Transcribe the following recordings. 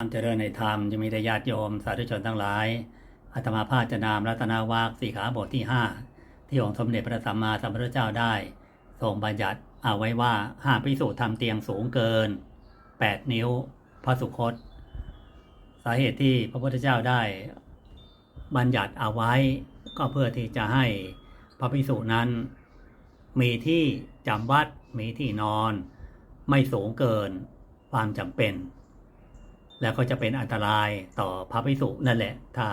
ความเจริญในธรรมจะมีแต่ญาติโยมสาธุชนทั้งหลายอาตมาภาจะนามรัตนาวากสีขาบทที่ 5 ที่องค์สมเด็จพระสัมมาสัมพุทธเจ้าได้ ทรงบัญญัติเอาไว้ว่าห้ามพิสูจน์ทำเตียงสูงเกิน 8 นิ้วพระสุคต สาเหตุที่พระพุทธเจ้าได้ บัญญัติเอาไว้ก็เพื่อที่จะให้พระภิกษุนั้น มีที่จำวัดมีที่นอน ไม่สูงเกินความจำเป็น แล้วก็จะเป็นอันตรายต่อพระภิกษุนั่นแหละ ถ้า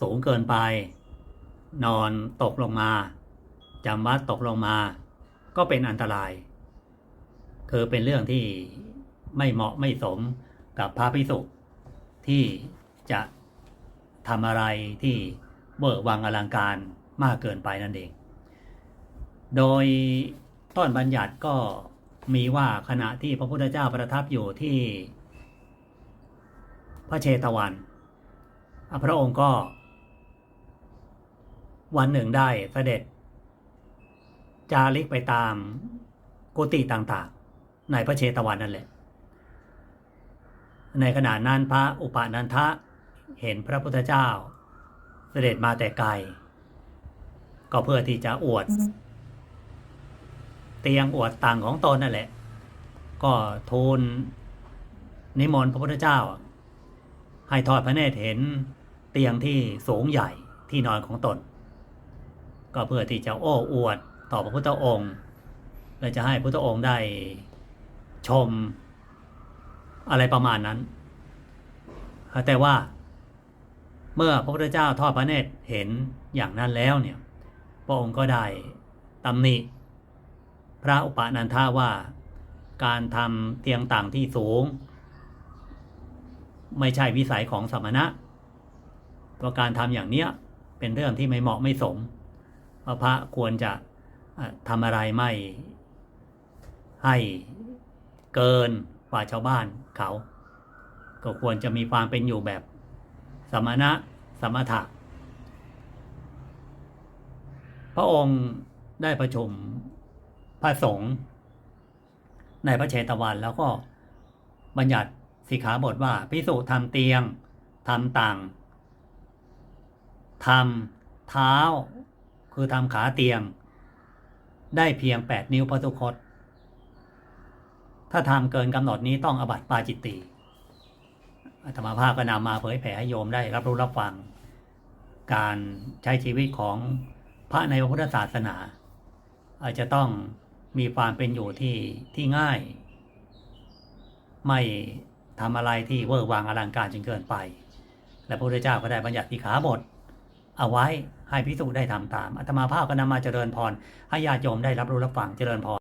สูงเกินไป นอนตกลงมาจำวัดตกลงมา ก็เป็นอันตราย คือเป็นเรื่องที่ไม่เหมาะไม่สมกับพระภิกษุที่จะทำอะไรที่เบิกวังอลังการมากเกินไปนั่นเอง โดยต้นบัญญัติก็มีว่าขณะที่พระพุทธเจ้าประทับอยู่ที่ ระเชตวันอะพระองค์ก็ วันหนึ่งได้เสด็จ จาริกไปตามกุฏิต่างๆ ในพระเชตวันนั่นแหละ ในขณะนั้นพระอุปานันทะเห็นพระพุทธเจ้า เสด็จมาแต่ไกล ก็เพื่อที่จะอวด เตียงอวดตังของตนนั่นแหละ ก็ทูลนิมนต์พระพุทธเจ้า ให้ทอดพระเนตรเห็นเตียงที่สูงใหญ่ที่นอนของตน ก็เพื่อที่จะโอ้อวดต่อพระพุทธองค์และจะให้พระพุทธองค์ได้ชมอะไรประมาณนั้น แต่ว่าเมื่อพระพุทธเจ้าทอดพระเนตรเห็นอย่างนั้นแล้วเนี่ย พระองค์ก็ได้ตำหนิ พระอุปนันทาว่าการทำเตียงต่างที่สูง ไม่ใช่วิสัยของสมณะเพราะการทำอย่างเนี้ยเป็นเรื่องที่ไม่เหมาะไม่สมพระพระควรจะอะทำอะไรไม่ให้เกินกว่าชาวบ้านเขา ก็ควรจะมีความเป็นอยู่แบบสมณะสมถะ พระองค์ได้ประชุมพระสงฆ์ในพระเชตวันแล้วก็บัญญัติ สิกขาบทว่าพิสุทำเตียงทำต่างทำเท้า คือทำขาเตียง ได้เพียง 8 นิ้วพระทุคต ถ้าทำเกินกำหนดนี้ต้องอบัติปาจิตติอาตมภาพก็นำมาเผยแผ่ให้โยมได้รับรู้รับฟัง การใช้ชีวิตของพระในพระพุทธศาสนา อาจจะต้องมีความเป็นอยู่ที่ที่ง่าย ไม่ ทำอะไรที่เวอร์วางอลังการจนเกินไป และพระพุทธเจ้าก็ได้บัญญัติสิกขาบท เอาไว้ให้พิสุได้ทำตามอาตมาภาพก็นำมาเจริญพรให้ญาติโยมได้รับรู้รับฟังเจริญพร